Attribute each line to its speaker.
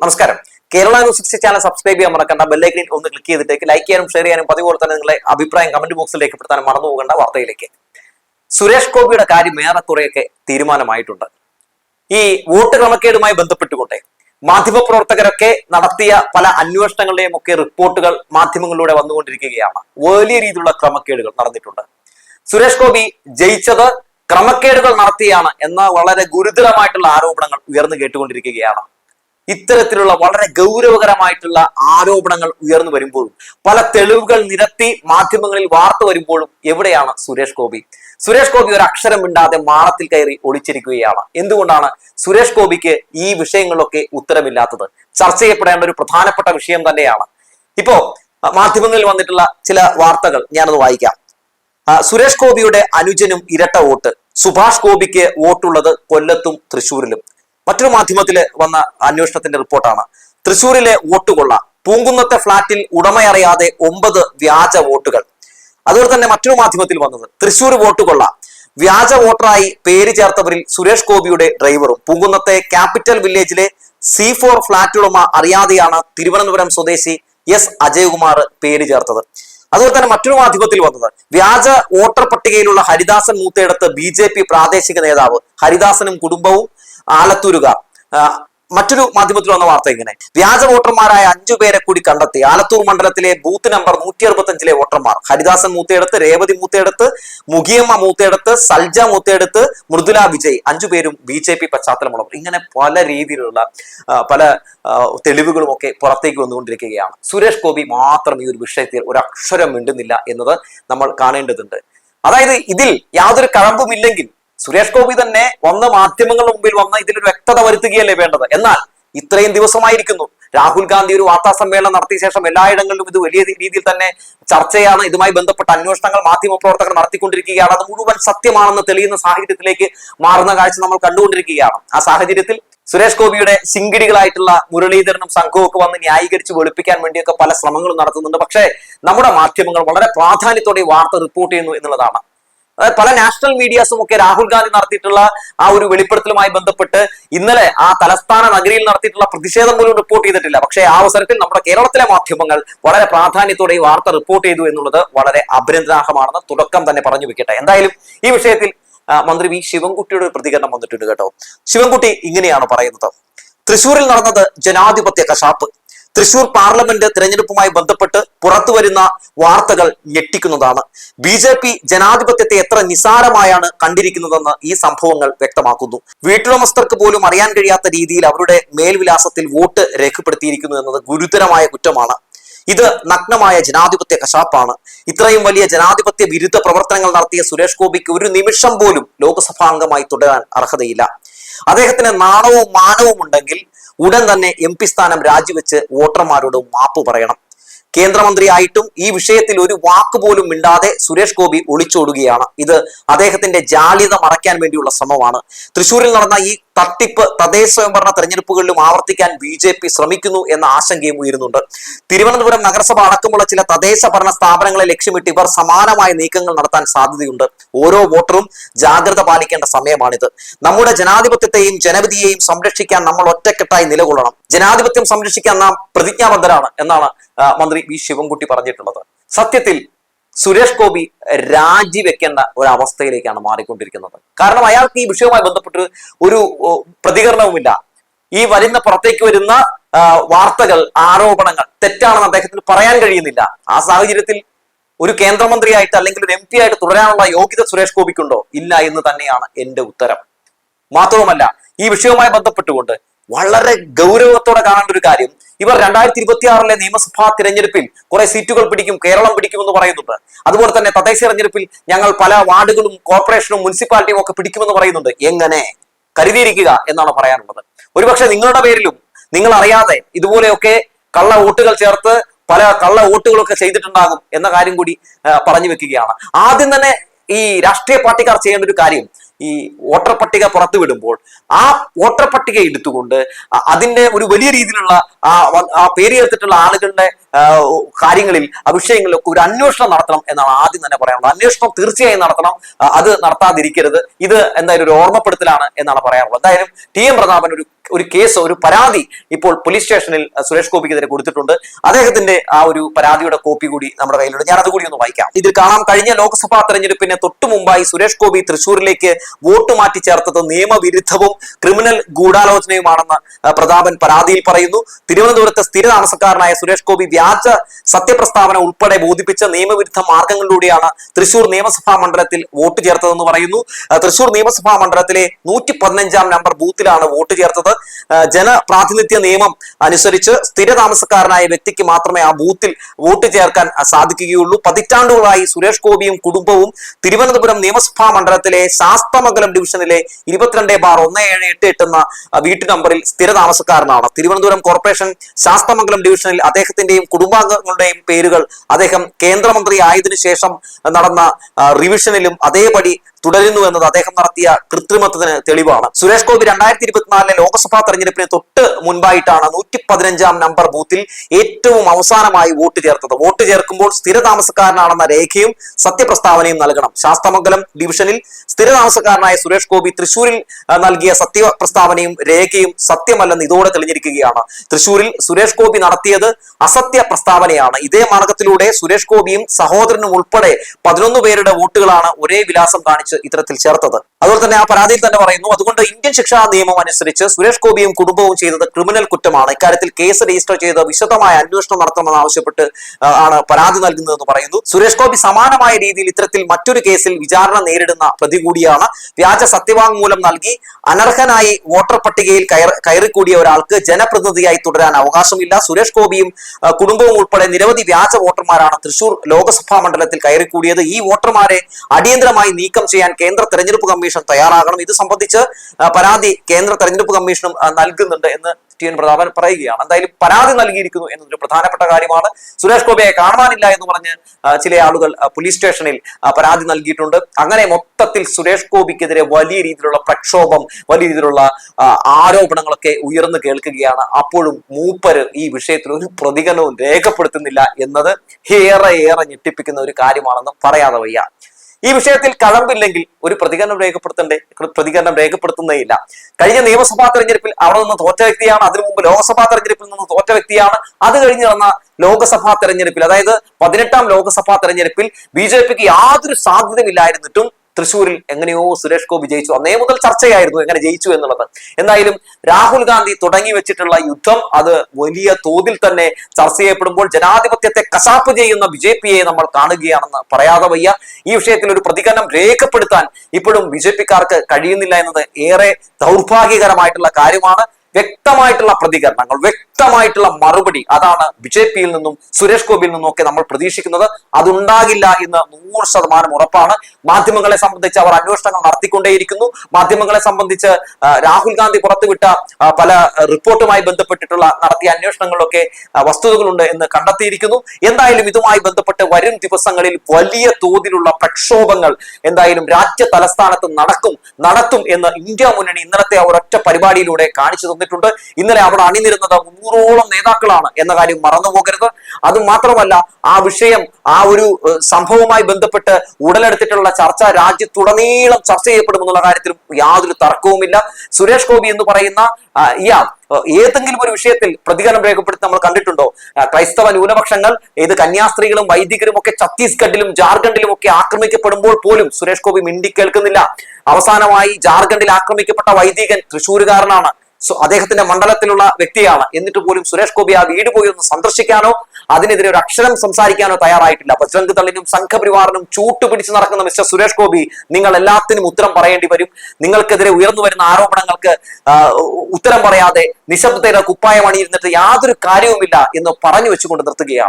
Speaker 1: നമസ്കാരം. Kerala news sixty channel subscribe ചെയ്യാൻ മറക്കണ്ട. ബെല്ലൈക്കനിൽ ഒന്ന് ക്ലിക്ക് ചെയ്തിട്ടേക്ക് ലൈക്ക് ചെയ്യാനും ഷെയർ ചെയ്യാനും പതിപോലെ തന്നെ നിങ്ങളെ അഭിപ്രായം കമന്റ് ബോക്സിൽ രേഖപ്പെടുത്താനും മറന്നു പോകേണ്ട വാർത്തയിലേക്ക്. സുരേഷ് ഗോപിയുടെ കാര്യം ഏറെക്കുറെയൊക്കെ തീരുമാനമായിട്ടുണ്ട്. ഈ വോട്ട് ക്രമക്കേടുമായി ബന്ധപ്പെട്ടുകൊണ്ട് മാധ്യമപ്രവർത്തകരൊക്കെ നടത്തിയ പല അന്വേഷണങ്ങളുടെയും ഒക്കെ റിപ്പോർട്ടുകൾ മാധ്യമങ്ങളിലൂടെ വന്നുകൊണ്ടിരിക്കുകയാണ്. വലിയ രീതിയിലുള്ള ക്രമക്കേടുകൾ നടന്നിട്ടുണ്ട്. സുരേഷ് ഗോപി ജയിച്ചത് ക്രമക്കേടുകൾ നടത്തിയാണ് എന്ന വളരെ ഗുരുതരമായിട്ടുള്ള ആരോപണങ്ങൾ ഉയർന്നു കേട്ടുകൊണ്ടിരിക്കുകയാണ്. ഇത്തരത്തിലുള്ള വളരെ ഗൗരവകരമായിട്ടുള്ള ആരോപണങ്ങൾ ഉയർന്നു വരുമ്പോഴും പല തെളിവുകൾ നിരത്തി മാധ്യമങ്ങളിൽ വാർത്ത വരുമ്പോഴും എവിടെയാണ് സുരേഷ് ഗോപി? സുരേഷ് ഗോപി ഒരു അക്ഷരം മിണ്ടാതെ മാളത്തിൽ കയറി ഒളിച്ചിരിക്കുകയാണ്. എന്തുകൊണ്ടാണ് സുരേഷ് ഗോപിക്ക് ഈ വിഷയങ്ങളിലൊക്കെ ഉത്തരമില്ലാത്തത് ചർച്ച ചെയ്യപ്പെടേണ്ട ഒരു പ്രധാനപ്പെട്ട വിഷയം തന്നെയാണ്. ഇപ്പോ മാധ്യമങ്ങളിൽ വന്നിട്ടുള്ള ചില വാർത്തകൾ ഞാനത് വായിക്കാം. സുരേഷ് ഗോപിയുടെ അനുജനും ഇരട്ട വോട്ട്. സുഭാഷ് ഗോപിക്ക് വോട്ടുള്ളത് കൊല്ലത്തും തൃശൂരിലും മറ്റൊരു മാധ്യമത്തിൽ വന്ന അന്വേഷണത്തിന്റെ റിപ്പോർട്ടാണ്. തൃശൂരിലെ വോട്ടുകൊള്ള പൂങ്കുന്നത്തെ ഫ്ളാറ്റിൽ ഉടമയറിയാതെ ഒമ്പത് വ്യാജ വോട്ടുകൾ. അതുപോലെ തന്നെ മറ്റൊരു മാധ്യമത്തിൽ വന്നത് തൃശൂർ വോട്ടുകൊള്ള വ്യാജ വോട്ടറായി പേര് ചേർത്തവരിൽ സുരേഷ് ഗോപിയുടെ ഡ്രൈവറും. പൂങ്കുന്നത്തെ ക്യാപിറ്റൽ വില്ലേജിലെ സി ഫോർ ഫ്ളാറ്റ് ഉടമ അറിയാതെയാണ് തിരുവനന്തപുരം സ്വദേശി എസ് അജയകുമാർ പേര് ചേർത്തത്. അതുപോലെ തന്നെ മറ്റൊരു മാധ്യമത്തിൽ വന്നത് വ്യാജ വോട്ടർ പട്ടികയിലുള്ള ഹരിദാസൻ മൂത്തയിടത്ത് ബി പ്രാദേശിക നേതാവ്. ഹരിദാസനും കുടുംബവും ആലത്തൂരുകാർ മറ്റൊരു മാധ്യമത്തിൽ വന്ന വാർത്ത ഇങ്ങനെ. വ്യാജ വോട്ടർമാരായ അഞ്ചു പേരെ കൂടി കണ്ടെത്തി. ആലത്തൂർ മണ്ഡലത്തിലെ ബൂത്ത് നമ്പർ നൂറ്റി അറുപത്തഞ്ചിലെ വോട്ടർമാർ. ഹരിദാസൻ മൂത്തയെടുത്ത് രേവതി മൂത്തയെടുത്ത് മുഖിയമ്മ മൂത്തയെടുത്ത് സൽജ മൂത്തയെടുത്ത് മൃദുല വിജയ് അഞ്ചു പേരും ബി ജെ പി പശ്ചാത്തലമുള്ളവർ. ഇങ്ങനെ പല രീതിയിലുള്ള പല തെളിവുകളും ഒക്കെ പുറത്തേക്ക് വന്നുകൊണ്ടിരിക്കുകയാണ്. സുരേഷ് ഗോപി മാത്രം ഈ ഒരു വിഷയത്തിൽ ഒരു അക്ഷരം മിണ്ടുന്നില്ല എന്നത് നമ്മൾ കാണേണ്ടതുണ്ട്. അതായത് ഇതിൽ യാതൊരു കഴമ്പുമില്ലെങ്കിൽ സുരേഷ് ഗോപി തന്നെ വന്ന് മാധ്യമങ്ങളുടെ മുമ്പിൽ വന്ന് ഇതിലൊരു വ്യക്തത വരുത്തുകയല്ലേ വേണ്ടത്? എന്നാൽ ഇത്രയും ദിവസമായിരിക്കുന്നു. രാഹുൽ ഗാന്ധി ഒരു വാർത്താ സമ്മേളനം നടത്തിയ ശേഷം എല്ലായിടങ്ങളിലും ഇത് വലിയ രീതിയിൽ തന്നെ ചർച്ചയാണ്. ഇതുമായി ബന്ധപ്പെട്ട അന്വേഷണങ്ങൾ മാധ്യമപ്രവർത്തകർ നടത്തിക്കൊണ്ടിരിക്കുകയാണ്. അത് മുഴുവൻ സത്യമാണെന്ന് തെളിയുന്ന സാഹചര്യത്തിലേക്ക് മാറുന്ന കാഴ്ച നമ്മൾ കണ്ടുകൊണ്ടിരിക്കുകയാണ്. ആ സാഹചര്യത്തിൽ സുരേഷ് ഗോപിയുടെ ശിങ്കിടികളായിട്ടുള്ള മുരളീധരനും സംഘവും വന്ന് ന്യായീകരിച്ച് വെളുപ്പിക്കാൻ വേണ്ടിയൊക്കെ പല ശ്രമങ്ങളും നടത്തുന്നുണ്ട്. പക്ഷേ നമ്മുടെ മാധ്യമങ്ങൾ വളരെ പ്രാധാന്യത്തോടെ വാർത്ത റിപ്പോർട്ട് ചെയ്യുന്നു എന്നുള്ളതാണ്. അതായത് പല നാഷണൽ മീഡിയാസും ഒക്കെ രാഹുൽ ഗാന്ധി നടത്തിയിട്ടുള്ള ആ ഒരു വെളിപ്പെടുത്തലുമായി ബന്ധപ്പെട്ട് ഇന്നലെ ആ തലസ്ഥാന നഗരിയിൽ നടത്തിയിട്ടുള്ള പ്രതിഷേധം പോലും റിപ്പോർട്ട് ചെയ്തിട്ടില്ല. പക്ഷേ ആ അവസരത്തിൽ നമ്മുടെ കേരളത്തിലെ മാധ്യമങ്ങൾ വളരെ പ്രാധാന്യത്തോടെ ഈ വാർത്ത റിപ്പോർട്ട് ചെയ്തു എന്നുള്ളത് വളരെ അഭിനന്ദനാർഹമാണെന്ന് തുടക്കം തന്നെ പറഞ്ഞു വെക്കട്ടെ. എന്തായാലും ഈ വിഷയത്തിൽ മന്ത്രി വി ശിവൻകുട്ടിയുടെ ഒരു പ്രതികരണം വന്നിട്ടുണ്ട് കേട്ടോ. ശിവൻകുട്ടി ഇങ്ങനെയാണ് പറയുന്നത്. തൃശൂരിൽ നടന്നത് ജനാധിപത്യ കശാപ്പ്. തൃശൂർ പാർലമെന്റ് തിരഞ്ഞെടുപ്പുമായി ബന്ധപ്പെട്ട് പുറത്തുവരുന്ന വാർത്തകൾ ഞെട്ടിക്കുന്നതാണ്. ബി ജെ പി ജനാധിപത്യത്തെ എത്ര നിസാരമായാണ് കണ്ടിരിക്കുന്നതെന്ന് ഈ സംഭവങ്ങൾ വ്യക്തമാക്കുന്നു. വീട്ടുടമസ്ഥർക്ക് പോലും അറിയാൻ കഴിയാത്ത രീതിയിൽ അവരുടെ മേൽവിലാസത്തിൽ വോട്ട് രേഖപ്പെടുത്തിയിരിക്കുന്നു എന്നത് ഗുരുതരമായ കുറ്റമാണ്. ഇത് നഗ്നമായ ജനാധിപത്യ കശാപ്പാണ്. ഇത്രയും വലിയ ജനാധിപത്യ വിരുദ്ധ പ്രവർത്തനങ്ങൾ നടത്തിയ സുരേഷ് ഗോപിക്ക് ഒരു നിമിഷം പോലും ലോക്സഭാംഗമായി തുടരാൻ അർഹതയില്ല. അദ്ദേഹത്തിന് നാണവും മാനവും ഉണ്ടെങ്കിൽ ഉടൻ തന്നെ എം പി സ്ഥാനം രാജിവെച്ച് വോട്ടർമാരോട് മാപ്പ് പറയണം. കേന്ദ്രമന്ത്രിയായിട്ടും ഈ വിഷയത്തിൽ ഒരു വാക്ക് പോലും മിണ്ടാതെ സുരേഷ് ഗോപി ഒളിച്ചോടുകയാണ്. ഇത് അദ്ദേഹത്തിന്റെ ജാള്യത മറയ്ക്കാൻ വേണ്ടിയുള്ള ശ്രമമാണ്. തൃശൂരിൽ നടന്ന ഈ തട്ടിപ്പ് തദ്ദേശ സ്വയംഭരണ തെരഞ്ഞെടുപ്പുകളിലും ആവർത്തിക്കാൻ ബി ജെ പി ശ്രമിക്കുന്നു എന്ന ആശങ്കയും ഉയരുന്നുണ്ട്. തിരുവനന്തപുരം നഗരസഭ അടക്കമുള്ള ചില തദ്ദേശ ഭരണ സ്ഥാപനങ്ങളെ ലക്ഷ്യമിട്ട് ഇവർ സമാനമായ നീക്കങ്ങൾ നടത്താൻ സാധ്യതയുണ്ട്. ഓരോ വോട്ടറും ജാഗ്രത പാലിക്കേണ്ട സമയമാണിത്. നമ്മുടെ ജനാധിപത്യത്തെയും ജനവിധിയെയും സംരക്ഷിക്കാൻ നമ്മൾ ഒറ്റക്കെട്ടായി നിലകൊള്ളണം. ജനാധിപത്യം സംരക്ഷിക്കാൻ നാം പ്രതിജ്ഞാബദ്ധരാണ് എന്നാണ് മന്ത്രി വി ശിവൻകുട്ടി പറഞ്ഞിട്ടുള്ളത്. സത്യത്തിൽ സുരേഷ് ഗോപി രാജിവെക്കേണ്ട ഒരു അവസ്ഥയിലേക്കാണ് മാറിക്കൊണ്ടിരിക്കുന്നത്. കാരണം അയാൾക്ക് ഈ വിഷയവുമായി ബന്ധപ്പെട്ട് ഒരു പ്രതികരണവുമില്ല. ഈ വരുന്ന പുറത്തേക്ക് വരുന്ന വാർത്തകൾ ആരോപണങ്ങൾ തെറ്റാണെന്ന് അദ്ദേഹത്തിന് പറയാൻ കഴിയുന്നില്ല. ആ സാഹചര്യത്തിൽ ഒരു കേന്ദ്രമന്ത്രിയായിട്ട് അല്ലെങ്കിൽ ഒരു എം പി ആയിട്ട് തുടരാനുള്ള യോഗ്യത സുരേഷ് ഗോപിക്കുണ്ടോ? ഇല്ല എന്ന് തന്നെയാണ് എന്റെ ഉത്തരം. മാത്രവുമല്ല ഈ വിഷയവുമായി ബന്ധപ്പെട്ടുകൊണ്ട് വളരെ ഗൗരവത്തോടെ കാണേണ്ട ഒരു കാര്യം. ഇവർ രണ്ടായിരത്തി ഇരുപത്തി ആറിലെ നിയമസഭാ തിരഞ്ഞെടുപ്പിൽ കുറെ സീറ്റുകൾ പിടിക്കും കേരളം പിടിക്കുമെന്ന് പറയുന്നുണ്ട്. അതുപോലെ തന്നെ തദ്ദേശ തിരഞ്ഞെടുപ്പിൽ ഞങ്ങൾ പല വാർഡുകളും കോർപ്പറേഷനും മുനിസിപ്പാലിറ്റിയും ഒക്കെ പിടിക്കുമെന്ന് പറയുന്നുണ്ട്. എങ്ങനെ? കരുതിയിരിക്കുക എന്നാണ് പറയാനുള്ളത്. ഒരുപക്ഷെ നിങ്ങളുടെ പേരിലും നിങ്ങൾ അറിയാതെ ഇതുപോലെയൊക്കെ കള്ള വോട്ടുകൾ ചേർത്ത് പല കള്ള വോട്ടുകളൊക്കെ ചെയ്തിട്ടുണ്ടാകും എന്ന കാര്യം കൂടി പറഞ്ഞു വെക്കുകയാണ്. ആദ്യം തന്നെ ഈ രാഷ്ട്രീയ പാർട്ടിക്കാർ ചെയ്യേണ്ട ഒരു കാര്യം ഈ വോട്ടർ പട്ടിക പുറത്തു വിടുമ്പോൾ ആ വോട്ടർ പട്ടിക എടുത്തുകൊണ്ട് അതിന്റെ ഒരു വലിയ രീതിയിലുള്ള ആ പേര് ചേർത്തിട്ടുള്ള ആളുകളുടെ കാര്യങ്ങളിൽ ആ വിഷയങ്ങളിലൊക്കെ ഒരു അന്വേഷണം നടത്തണം എന്നാണ് ആദ്യം തന്നെ പറയാനുള്ളത്. അന്വേഷണം തീർച്ചയായും നടത്തണം. അത് നടത്താതിരിക്കരുത്. ഇത് എന്തായാലും ഒരു ഓർമ്മപ്പെടുത്തലാണ് എന്നാണ് പറയാനുള്ളത്. എന്തായാലും ടി എം പ്രതാപൻ ഒരു ഒരു കേസ് ഒരു പരാതി ഇപ്പോൾ പോലീസ് സ്റ്റേഷനിൽ സുരേഷ് ഗോപിക്കെതിരെ കൊടുത്തിട്ടുണ്ട്. അദ്ദേഹത്തിന്റെ ആ ഒരു പരാതിയുടെ കോപ്പി കൂടി നമ്മുടെ കയ്യിലുണ്ട്. ഞാൻ അതുകൂടി ഒന്ന് വായിക്കാം. ഇതിൽ കാണാം കഴിഞ്ഞ ലോക്സഭാ തെരഞ്ഞെടുപ്പിന് തൊട്ടു മുമ്പായി സുരേഷ് ഗോപി തൃശൂരിലേക്ക് വോട്ട് മാറ്റി ചേർത്തത് നിയമവിരുദ്ധവും ക്രിമിനൽ ഗൂഢാലോചനയുമാണെന്ന് പ്രതാപൻ പരാതിയിൽ പറയുന്നു. തിരുവനന്തപുരത്തെ സ്ഥിര താമസക്കാരനായ സുരേഷ് ഗോപി വ്യാജ സത്യപ്രസ്താവന ഉൾപ്പെടെ ബോധിപ്പിച്ച നിയമവിരുദ്ധ മാർഗങ്ങളിലൂടെയാണ് തൃശൂർ നിയമസഭാ മണ്ഡലത്തിൽ വോട്ട് ചേർത്തതെന്ന് പറയുന്നു. തൃശൂർ നിയമസഭാ മണ്ഡലത്തിലെ നൂറ്റി പതിനഞ്ചാം നമ്പർ ബൂത്തിലാണ് വോട്ട് ചേർത്തത്. ജനപ്രാതിനിധ്യ നിയമം അനുസരിച്ച് സ്ഥിര താമസക്കാരനായ വ്യക്തിക്ക് മാത്രമേ ആ ബൂത്തിൽ വോട്ട് ചേർക്കാൻ സാധിക്കുകയുള്ളൂ. പതിറ്റാണ്ടുകളായി സുരേഷ് ഗോപിയും കുടുംബവും തിരുവനന്തപുരം നിയമസഭാ മണ്ഡലത്തിലെ ശാസ്തമംഗലം ഡിവിഷനിലെ ഇരുപത്തിരണ്ട് ബാർ ഒന്ന് ഏഴ് എട്ട് എട്ട് എന്ന വീട്ടു നമ്പറിൽ സ്ഥിര താമസക്കാരനാണ് തിരുവനന്തപുരം കോർപ്പറേഷൻ ശാസ്തമംഗലം ഡിവിഷനിൽ അദ്ദേഹത്തിന്റെയും കുടുംബാംഗങ്ങളുടെയും പേരുകൾ അദ്ദേഹം കേന്ദ്രമന്ത്രി ആയതിനു ശേഷം നടന്ന റിവിഷനിലും അതേപടി തുടരുന്നു എന്നത് അദ്ദേഹം നടത്തിയ കൃത്രിമത്വത്തിന് തെളിവാണ്. സുരേഷ് ഗോപി രണ്ടായിരത്തി ഇരുപത്തിനാലിലെ ലോക്സഭാ തെരഞ്ഞെടുപ്പിന് തൊട്ട് മുൻപായിട്ടാണ് നൂറ്റി പതിനഞ്ചാം നമ്പർ ബൂത്തിൽ ഏറ്റവും അവസാനമായി വോട്ട് ചേർത്തത്. വോട്ട് ചേർക്കുമ്പോൾ സ്ഥിര താമസക്കാരനാണെന്ന രേഖയും സത്യപ്രസ്താവനയും നൽകണം. ശാസ്തമംഗലം ഡിവിഷനിൽ സ്ഥിര താമസക്കാരനായ സുരേഷ് ഗോപി തൃശൂരിൽ നൽകിയ സത്യപ്രസ്താവനയും രേഖയും സത്യമല്ലെന്ന് ഇതോടെ തെളിഞ്ഞിരിക്കുകയാണ്. തൃശൂരിൽ സുരേഷ് ഗോപി നടത്തിയത് അസത്യ പ്രസ്താവനയാണ്. ഇതേ മാർഗത്തിലൂടെ സുരേഷ് ഗോപിയും സഹോദരനും ഉൾപ്പെടെ പതിനൊന്ന് പേരുടെ വോട്ടുകളാണ് ഒരേ വിലാസം ഇത്തരത്തിൽ ചേർത്തത്. അതുപോലെ തന്നെ ആ പരാതിയിൽ തന്നെ പറയുന്നു അതുകൊണ്ട് ഇന്ത്യൻ ശിക്ഷാ നിയമം അനുസരിച്ച് സുരേഷ് ഗോപിയും കുടുംബവും ചെയ്തത് ക്രിമിനൽ കുറ്റമാണ്. ഇക്കാര്യത്തിൽ കേസ് രജിസ്റ്റർ ചെയ്ത് വിശദമായ അന്വേഷണം നടത്തണമെന്ന് ആവശ്യപ്പെട്ട് ആണ് പരാതി നൽകുന്നതെന്ന് പറയുന്നു. സുരേഷ് ഗോപി സമാനമായ രീതിയിൽ ഇത്തരത്തിൽ മറ്റൊരു കേസിൽ വിചാരണ നേരിടുന്ന പ്രതി കൂടിയാണ്. വ്യാജ സത്യവാങ്മൂലം നൽകി അനർഹനായി വോട്ടർ പട്ടികയിൽ കയറി കയറിക്കൂടിയ ഒരാൾക്ക് ജനപ്രതിനിധിയായി തുടരാൻ അവകാശമില്ല. സുരേഷ് ഗോപിയും കുടുംബവും ഉൾപ്പെടെ നിരവധി വ്യാജ വോട്ടർമാരാണ് തൃശൂർ ലോകസഭാ മണ്ഡലത്തിൽ കയറിക്കൂടിയത്. ഈ വോട്ടർമാരെ അടിയന്തരമായി നീക്കം ചെയ്യാൻ കേന്ദ്ര തെരഞ്ഞെടുപ്പ് കമ്മീഷൻ തയ്യാറാകണം. ഇത് സംബന്ധിച്ച് പരാതി കേന്ദ്ര തെരഞ്ഞെടുപ്പ് കമ്മീഷനും നൽകുന്നുണ്ട് എന്ന് ടി എൻ പ്രതാപൻ പറയുകയാണ്. എന്തായാലും പരാതി നൽകിയിരിക്കുന്നു എന്നതൊരു പ്രധാനപ്പെട്ട കാര്യമാണ്. സുരേഷ് ഗോപിയെ കാണാനില്ല എന്ന് പറഞ്ഞ് ചില ആളുകൾ പോലീസ് സ്റ്റേഷനിൽ പരാതി നൽകിയിട്ടുണ്ട്. അങ്ങനെ മൊത്തത്തിൽ സുരേഷ് ഗോപിക്കെതിരെ വലിയ രീതിയിലുള്ള പ്രക്ഷോഭം വലിയ രീതിയിലുള്ള ആരോപണങ്ങളൊക്കെ ഉയർന്നു കേൾക്കുകയാണ്. അപ്പോഴും മൂപ്പര് ഈ വിഷയത്തിൽ ഒരു പ്രതികരണവും രേഖപ്പെടുത്തുന്നില്ല എന്നത് ഏറെ ഏറെ ഞെട്ടിപ്പിക്കുന്ന ഒരു കാര്യമാണെന്ന് പറയാതെ വയ്യ. ഈ വിഷയത്തിൽ കഴമ്പില്ലെങ്കിൽ ഒരു പ്രതികരണം രേഖപ്പെടുത്തണ്ടേ? പ്രതികരണം രേഖപ്പെടുത്തുന്നേയില്ല. കഴിഞ്ഞ നിയമസഭാ തെരഞ്ഞെടുപ്പിൽ അവിടെ നിന്ന് തോറ്റ വ്യക്തിയാണ് അതിനു മുമ്പ് ലോക്സഭാ തെരഞ്ഞെടുപ്പിൽ നിന്ന് തോറ്റ വ്യക്തിയാണ്. അത് കഴിഞ്ഞ് നടന്ന ലോക്സഭാ തെരഞ്ഞെടുപ്പിൽ അതായത് പതിനെട്ടാം ലോക്സഭാ തെരഞ്ഞെടുപ്പിൽ ബി ജെ പിക്ക് യാതൊരു സാധ്യതയില്ലായിരുന്നിട്ടും തൃശ്ശൂരിൽ എങ്ങനെയോ സുരേഷ് ഗോപി ജയിച്ചു. അന്നേ മുതൽ ചർച്ചയായിരുന്നു എങ്ങനെ ജയിച്ചു എന്നുള്ളത്. എന്തായാലും രാഹുൽ ഗാന്ധി തുടങ്ങി വെച്ചിട്ടുള്ള യുദ്ധം അത് വലിയ തോതിൽ തന്നെ ചർച്ച ചെയ്യപ്പെടുമ്പോൾ ജനാധിപത്യത്തെ കശാപ്പ് ചെയ്യുന്ന ബി ജെ പിയെ നമ്മൾ കാണുകയാണെന്ന് പറയാതെ വയ്യ. ഈ വിഷയത്തിൽ ഒരു പ്രതികരണം രേഖപ്പെടുത്താൻ ഇപ്പോഴും ബി ജെ പിക്കാർക്ക് കഴിയുന്നില്ല എന്നത് ഏറെ ദൗർഭാഗ്യകരമായിട്ടുള്ള കാര്യമാണ്. വ്യക്തമായിട്ടുള്ള പ്രതികരണങ്ങൾ വ്യക്തമായിട്ടുള്ള മറുപടി. അതാണ് ബി പിയിൽ നിന്നും സുരേഷ് ഗോപിയിൽ നിന്നും ഒക്കെ നമ്മൾ പ്രതീക്ഷിക്കുന്നത്. അതുണ്ടാകില്ല എന്ന് നൂറ് ശതമാനം ഉറപ്പാണ്. മാധ്യമങ്ങളെ സംബന്ധിച്ച് അവർ അന്വേഷണങ്ങൾ നടത്തിക്കൊണ്ടേയിരിക്കുന്നു. മാധ്യമങ്ങളെ സംബന്ധിച്ച് രാഹുൽ ഗാന്ധി പുറത്തുവിട്ട പല റിപ്പോർട്ടുമായി ബന്ധപ്പെട്ടിട്ടുള്ള നടത്തിയ അന്വേഷണങ്ങളിലൊക്കെ വസ്തുതകളുണ്ട് എന്ന് കണ്ടെത്തിയിരിക്കുന്നു. എന്തായാലും ഇതുമായി ബന്ധപ്പെട്ട് വരും ദിവസങ്ങളിൽ വലിയ തോതിലുള്ള പ്രക്ഷോഭങ്ങൾ എന്തായാലും രാജ്യ തലസ്ഥാനത്ത് നടക്കും നടത്തും എന്ന് ഇന്ത്യ മുന്നണി ഇന്നലത്തെ ഒരൊറ്റ പരിപാടിയിലൂടെ കാണിച്ചു തന്നിട്ടുണ്ട്. ഇന്നലെ അവിടെ അണിനിരുന്നത് മുന്നൂറോളം നേതാക്കളാണ് എന്ന കാര്യം മറന്നു പോകരുത്. അത് മാത്രമല്ല ആ വിഷയം ആ ഒരു സംഭവവുമായി ബന്ധപ്പെട്ട് ഉടലെടുത്തിട്ടുള്ള ചർച്ച രാജ്യത്തുടനീളം ചർച്ച ചെയ്യപ്പെടുമെന്നുള്ള കാര്യത്തിൽ യാതൊരു തർക്കവുമില്ല. സുരേഷ് ഗോപി എന്ന് പറയുന്ന ഇയാൾ ഏതെങ്കിലും ഒരു വിഷയത്തിൽ പ്രതികരണം രേഖപ്പെടുത്തി നമ്മൾ കണ്ടിട്ടുണ്ടോ? ക്രൈസ്തവ ന്യൂനപക്ഷങ്ങൾ ഏത് കന്യാസ്ത്രീകളും വൈദികരും ഒക്കെ ഛത്തീസ്ഗഡിലും ജാർഖണ്ഡിലും ഒക്കെ ആക്രമിക്കപ്പെടുമ്പോൾ പോലും സുരേഷ് ഗോപി മിണ്ടി കേൾക്കുന്നില്ല അവസാനമായി ജാർഖണ്ഡിൽ ആക്രമിക്കപ്പെട്ട വൈദികൻ തൃശ്ശൂരുകാരനാണ്. അദ്ദേഹത്തിന്റെ മണ്ഡലത്തിലുള്ള വ്യക്തിയാണ്. എന്നിട്ട് പോലും സുരേഷ് ഗോപി ആ വീട് പോയി ഒന്ന് സന്ദർശിക്കാനോ അതിനെതിരെ ഒരു അക്ഷരം സംസാരിക്കാനോ തയ്യാറായിട്ടില്ല. ബജ്രംഗ് തള്ളിനും സംഘപരിവാറിനും ചൂട്ടുപിടിച്ച് നടക്കുന്ന മിസ്റ്റർ സുരേഷ് ഗോപി നിങ്ങൾ എല്ലാത്തിനും ഉത്തരം പറയേണ്ടി വരും. നിങ്ങൾക്കെതിരെ ഉയർന്നു വരുന്ന ആരോപണങ്ങൾക്ക് ഉത്തരം പറയാതെ നിശബ്ദതയുടെ കുപ്പായം അണിയിരുന്നിട്ട് യാതൊരു കാര്യവുമില്ല എന്ന് പറഞ്ഞു വെച്ചുകൊണ്ട് നിർത്തുകയാണ്.